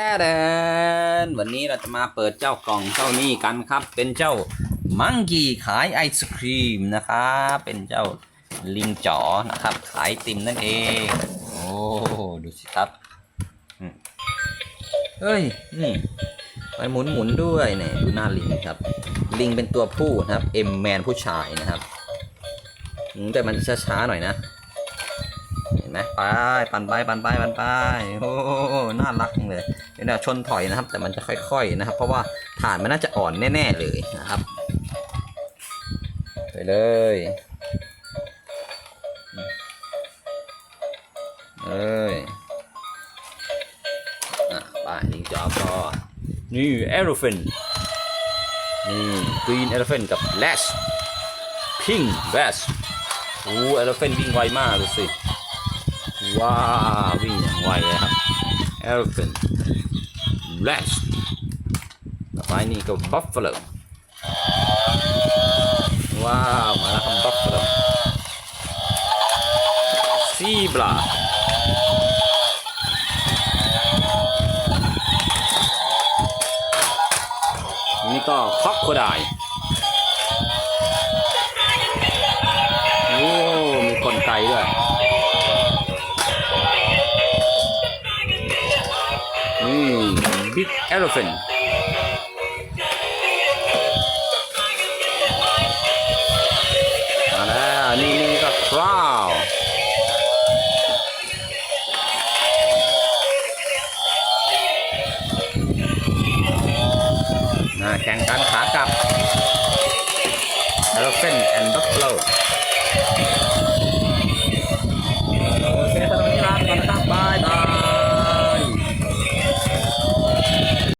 แต่เดนวันนี้เราจะมาเปิดเจ้ากล่องเจ้านี่กันครับ เป็นเจ้ามังกี้ขายไอศครีมนะครับเป็นเจ้าลิงจ๋อนะครับ ขายติมนั่นเอง โอ้ดูสิครับเฮ้ยนี่ไปหมุนหมุนๆด้วยเนี่ยดูหน้าลิงครับ ลิงเป็นตัวผู้นะครับเอ็มแมนผู้ชายนะครับแต่มันช้าๆหน่อยนะเห็นไหมไปปันไปปันไปปันไปโอ้น่ารักเลย เดี๋ยวเราชนถอยนะครับ แต่มันจะค่อย ๆนะครับ เพราะว่าฐานมันน่าจะอ่อนแน่ ๆ เลยนะครับไปเลยเอ้ยอะไปยิงจอบก็นี่ elephant นี่ green elephant กับ lash pink lash โอ้ elephant วิ่งไวมากเลยสิว้าววิ่งอย่างไวเลยครับ elephant แลชต่อไปนี่ก็บัฟเฟลว้าวมาแล้วครับบัฟเฟลซีบลานี่ก็คอกโคได้ Big Elephant มาแล้วนี่นี่ก็คราวนะแข่งกันขากลับ Elephant and Buffalo